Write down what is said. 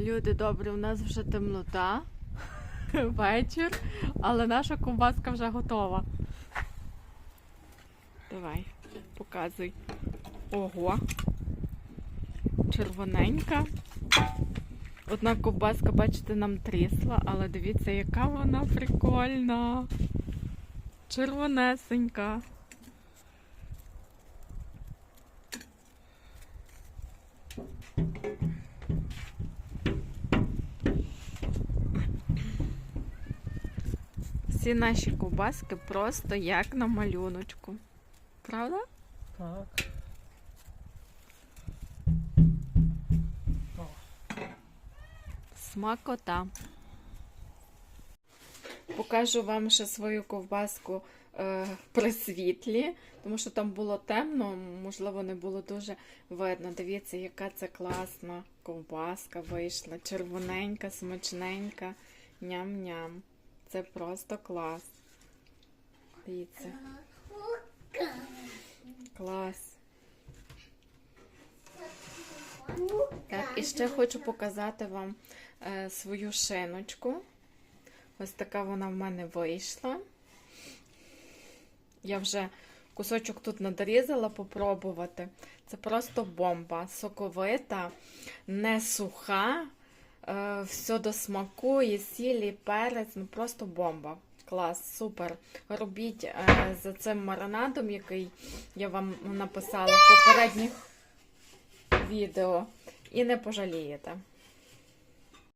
Люди добрі, у нас вже темнота, вечір, але наша ковбаска вже готова. Давай, показуй. Ого. Червоненька. Одна ковбаска, бачите, нам трісла, але дивіться, яка вона прикольна. Червонесенька. Всі наші ковбаски просто як на малюночку. Правда? Так. Смакота. Покажу вам ще свою ковбаску е, при світлі, тому що там було темно, можливо, не було дуже видно. Дивіться, яка це класна ковбаска вийшла. Червоненька, смачненька, ням-ням. Це просто клас. Дивіться. Клас. Так, і ще хочу показати вам е, свою шиночку. Ось така вона в мене вийшла. Я вже кусочок тут надрізала попробувати. Це просто бомба. Соковита, не суха, все до смаку, і сілі, перець. Ну просто бомба. Клас, супер. Робіть е, за цим маринадом, який я вам написала в попередніх відео, і не пожалієте.